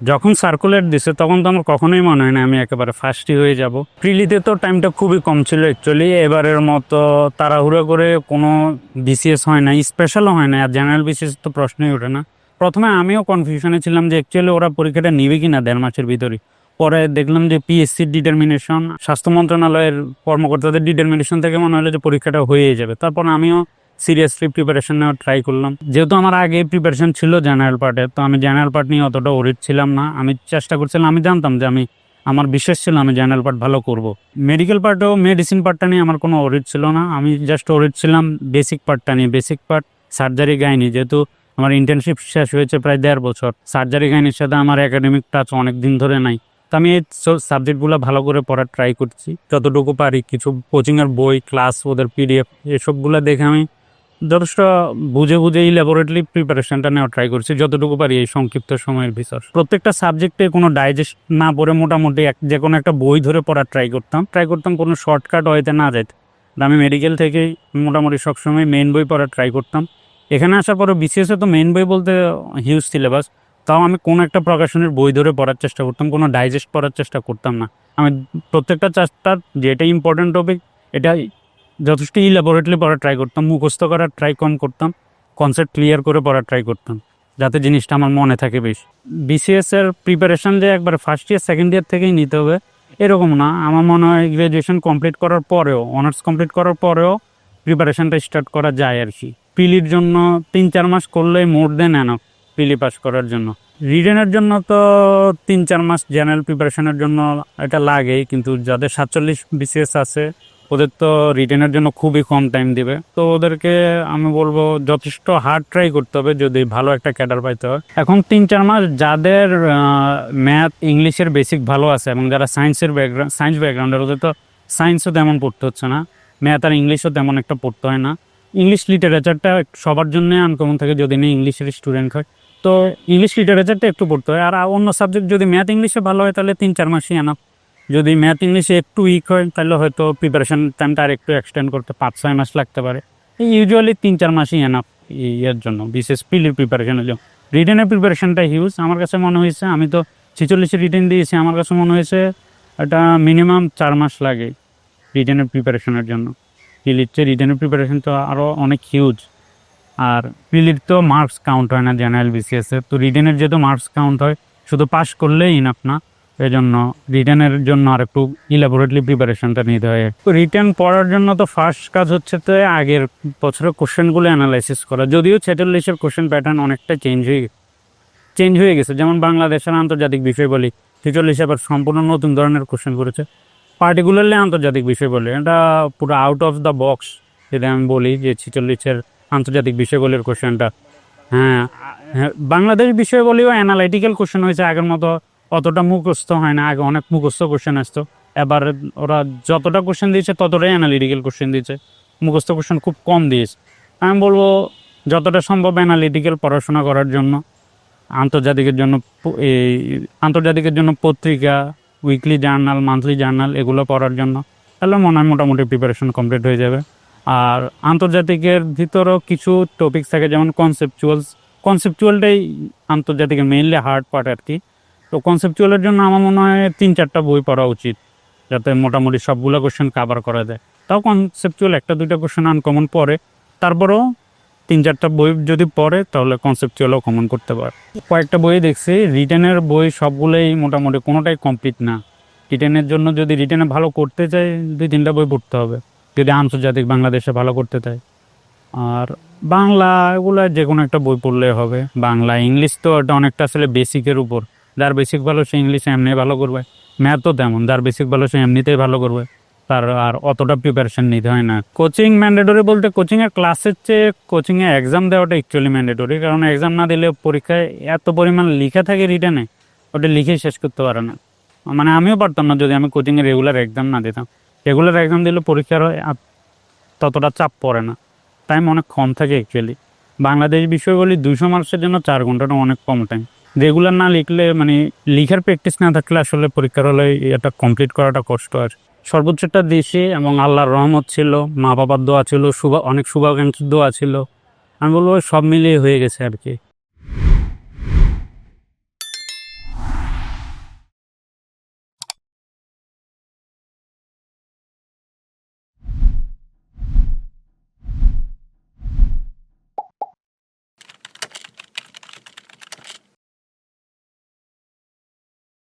যখন সার্কুলেট দিছে, তখন তো আমার কখনোই মনে হয় না আমি একেবারে ফার্স্টই হয়ে যাব। প্রিলিতে তো টাইমটা খুবই কম ছিল অ্যাকচুয়ালি এবারের মতো তাড়াহুড়ো করে কোনো বিসিএস হয় না স্পেশালও হয় না, আর জেনারেল বিসিএস তো প্রশ্নই ওঠে না। প্রথমে আমিও কনফিউশনে ছিলাম যে অ্যাকচুয়ালি ওরা পরীক্ষাটা নিবে কি না দেড় মাসের ভিতরে। পরে দেখলাম যে পিএসসির ডিটারমিনেশন স্বাস্থ্য মন্ত্রণালয়ের কর্মকর্তাদের ডিটারমিনেশন থেকে মনে হলো যে পরীক্ষাটা হয়ে যাবে। তারপর আমিও সিরিয়াসলি প্রিপারেশন নেওয়ার ট্রাই করলাম। যেহেতু আমার আগে প্রিপারেশন ছিল জেনারেল পার্টে তো আমি জেনারেল পার্ট নিয়ে অতটা ওরিট ছিলাম না। আমি চেষ্টা করছিলাম, আমি জানতাম যে আমি, আমার বিশ্বাস ছিল আমি জেনারেল পার্ট ভালো করব। মেডিকেল পার্টেও মেডিসিন পার্টটা নিয়ে আমার কোনো ওরিট ছিল না। আমি জাস্ট ওরিট ছিলাম বেসিক পার্টটা নিয়ে। Basic part surgery gynae. যেহেতু আমার ইন্টার্নশিপ শেষ হয়েছে প্রায় দেড় বছর। সার্জারি গাইনির সাথে আমার একাডেমিক টাচ অনেক দিন ধরে নাই। তো আমি এই সাবজেক্টগুলো ভালো করে পড়ার ট্রাই করছি। যতটুকু পারি, কিছু কোচিংয়ের বই ক্লাস ওদের পিডিএফ এসবগুলো দেখে আমি যথেষ্ট বুঝে বুঝে ল্যাবরেটরি প্রিপারেশনটা নেওয়া ট্রাই করছি, যতটুকু পারি এই সংক্ষিপ্ত সময়ের ভিতর। প্রত্যেকটা সাবজেক্টে কোনো ডাইজেস্ট না পড়ে মোটামুটি এক যে কোনো একটা বই ধরে পড়ার ট্রাই করতাম। ট্রাই করতাম কোনো শর্টকাট ওয়েতে না যেতে। আমি মেডিকেল থেকেই মোটামুটি সবসময় মেন বই পড়ার ট্রাই করতাম। এখানে আসার পরে বিসিএসে তো মেন বই বলতে হিউজ সিলেবাস তাও আমি কোনো একটা প্রকাশনের বই ধরে পড়ার চেষ্টা করতাম, কোনো ডাইজেস্ট পড়ার চেষ্টা করতাম না। আমি প্রত্যেকটা চ্যাপ্টার যেটা ইম্পর্টেন্ট টপিক এটা যথেষ্ট ইলাবোরেটলি পড়ার ট্রাই করতাম, মুখস্থ করার ট্রাই কম করতাম কনসেপ্ট ক্লিয়ার করে পড়ার ট্রাই করতাম, যাতে জিনিসটা আমার মনে থাকে বেশ। বিসিএস এর প্রিপারেশন যে একবার ফার্স্ট ইয়ার সেকেন্ড ইয়ার থেকেই নিতে হবে, এরকম না। আমার মনে হয় গ্র্যাজুয়েশন কমপ্লিট করার পরেও অনার্স কমপ্লিট করার পরেও প্রিপারেশনটা স্টার্ট করা যায় আর কি। পিলির জন্য তিন চার মাস করলেই মোর দেন এনাফ পিলি পাস করার জন্য। রিটেনের জন্য তো তিন চার মাস জেনারেল প্রিপারেশনের জন্য এটা লাগেই, কিন্তু যাদের সাতচল্লিশ বিসিএস আছে ওদের তো রিটেনের জন্য খুবই কম টাইম দিবে। তো ওদেরকে আমি বলব যথেষ্ট হার্ড ট্রাই করতে হবে যদি ভালো একটা ক্যাডার পাইতে হয়। এখন তিন চার মাস যাদের ম্যাথ ইংলিশের বেসিক ভালো আছে এবং যারা সায়েন্সের ব্যাকগ্রাউন্ড সায়েন্স ব্যাকগ্রাউন্ডের ওদের তো সায়েন্সও তেমন পড়তে হচ্ছে না। ম্যাথ আর ইংলিশও তেমন একটা পড়তে হয় না। ইংলিশ লিটারেচারটা সবার জন্য আনকমন থাকে যদি না ইংলিশের স্টুডেন্ট হয়। তো ইংলিশ লিটারেচারটা একটু পড়তে হয়। আর অন্য সাবজেক্ট যদি ম্যাথ ইংলিশে ভালো হয় তাহলে তিন চার মাসই আনা যদি ম্যাথ ইংলিশে একটু উইক হয়, তাহলে হয়তো প্রিপারেশন টাইমটা আর একটু এক্সটেন্ড করতে পাঁচ ছয় মাস লাগতে পারে। ইউজুয়ালি তিন চার মাসই এনাফ ইয়ের জন্য, বিশেষ পিলির প্রিপারেশনের জন্য। রিটেনের প্রিপারেশনটা হিউজ আমার কাছে মনে হয়েছে, আমি তো ছেচল্লিশে রিটেন দিয়েছি, আমার কাছে মনে হয়েছে এটা মিনিমাম চার মাস লাগে রিটেনের প্রিপারেশনের জন্য। চেয়ে রিটেনের প্রিপারেশন তো আরও অনেক হিউজ আর পিলির তো মার্কস কাউন্ট হয় না জেনারেল বিসিএসে তো রিটেনের যেহেতু মার্কস কাউন্ট হয়, শুধু পাস করলেই ইনাফ না। এই জন্য রিটার্নের জন্য আর একটু ইলাবোরেটলি প্রিপারেশনটা নিতে হয়। তো রিটার্ন পড়ার জন্য তো ফার্স্ট কাজ হচ্ছে তো আগের বছরের কোশ্চেনগুলো অ্যানালাইসিস করা। যদিও ছেচল্লিশের কোশ্চেন প্যাটার্ন অনেকটা চেঞ্জ হয়ে চেঞ্জ হয়ে গেছে। যেমন বাংলাদেশের আন্তর্জাতিক বিষয় বলি ছেচল্লিশে আবার সম্পূর্ণ নতুন ধরনের কোশ্চেন করেছে। পার্টিকুলারলি আন্তর্জাতিক বিষয় বলি, এটা পুরো আউট অফ দ্য বক্স যদি আমি বলি যে ছেচল্লিশের আন্তর্জাতিক বিষয়গুলির কোশ্চেনটা হ্যাঁ হ্যাঁ বাংলাদেশ বিষয় বলেও অ্যানালাইটিক্যাল কোশ্চেন হয়েছে আগের মতো অতটা মুখস্থ হয় না, আগে অনেক মুখস্থ কোশ্চেন আসতো। এবার ওরা যতটা কোশ্চেন দিয়েছে, ততটাই অ্যানালিটিক্যাল কোশ্চেন দিয়েছে। মুখস্থ কোশ্চেন খুব কম দিয়েছে। আমি বলব, যতটা সম্ভব অ্যানালিটিক্যাল পড়াশোনা করার জন্য। আন্তর্জাতিকের জন্য এই আন্তর্জাতিকের জন্য পত্রিকা উইকলি জার্নাল মান্থলি জার্নাল এগুলো পড়ার জন্য। তাহলে মনে হয় মোটামুটি প্রিপারেশন কমপ্লিট হয়ে যাবে। আর আন্তর্জাতিকের ভিতরেও কিছু টপিক থাকে, যেমন কনসেপচুয়ালস কনসেপচুয়ালটাই আন্তর্জাতিকের মেইনলি হার্ড পার্ট আর কি। তো কনসেপচুয়ালের জন্য আমার মনে হয় তিন চারটা বই পড়া উচিত, যাতে মোটামুটি সবগুলো কোশ্চেন কাভার করা যায়। তাও কনসেপচুয়াল একটা দুইটা কোশ্চেন আনকমন পড়ে, তারপরেও তিন চারটা বই যদি পড়ে, তাহলে কনসেপচুয়ালও কমন করতে পারে। কয়েকটা বই দেখছি রিটেনের বই সবগুলোই মোটামুটি কোনোটাই কমপ্লিট না। রিটেনের জন্য যদি রিটেনে ভালো করতে চাই, দুই তিনটা বই পড়তে হবে। যদি আন্তর্জাতিক বাংলাদেশে ভালো করতে চাই। আর বাংলা এগুলো যে কোনো একটা বই পড়লে হবে। বাংলা, ইংলিশ তো এটা অনেকটা আসলে বেসিকের উপর। যার বেসিক ভালো সে ইংলিশ এমনি ভালো করবে। ম্যাথও তেমন যার বেসিক ভালো সে এমনিতেই ভালো করবে। তার আর অতটা প্রিপারেশন নিতে হয় না। কোচিং ম্যান্ডেটরি বলতে কোচিংয়ের ক্লাসের চেয়ে কোচিংয়ে এক্সাম দেওয়াটা অ্যাকচুয়ালি ম্যান্ডেটরি কারণ এক্সাম না দিলে পরীক্ষায় এত পরিমাণ লিখা থাকে রিটার্নে ওটা লিখে শেষ করতে পারে না। মানে আমিও পারতাম না যদি আমি কোচিংয়ে রেগুলার এক্সাম না দিতাম। রেগুলার এক্সাম দিলে পরীক্ষার ততটা চাপ পড়ে না। টাইম অনেক কম থাকে অ্যাকচুয়ালি বাংলাদেশ বিষয়গুলি দুশো মার্কসের জন্য চার ঘন্টাটা অনেক কম টাইম রেগুলার না লিখলে মানে লিখার প্র্যাকটিস না থাকলে আসলে পরীক্ষার হলে এটা কমপ্লিট করাটা কষ্ট আর। সর্বোচ্চটা দিয়েছি এবং আল্লাহর রহমত ছিল মা বাবার দোয়া ছিল, শুভ, অনেক শুভাকাঙ্ক্ষীর দোয়া ছিল। আমি বলব সব মিলিয়ে হয়ে গেছে আর কি।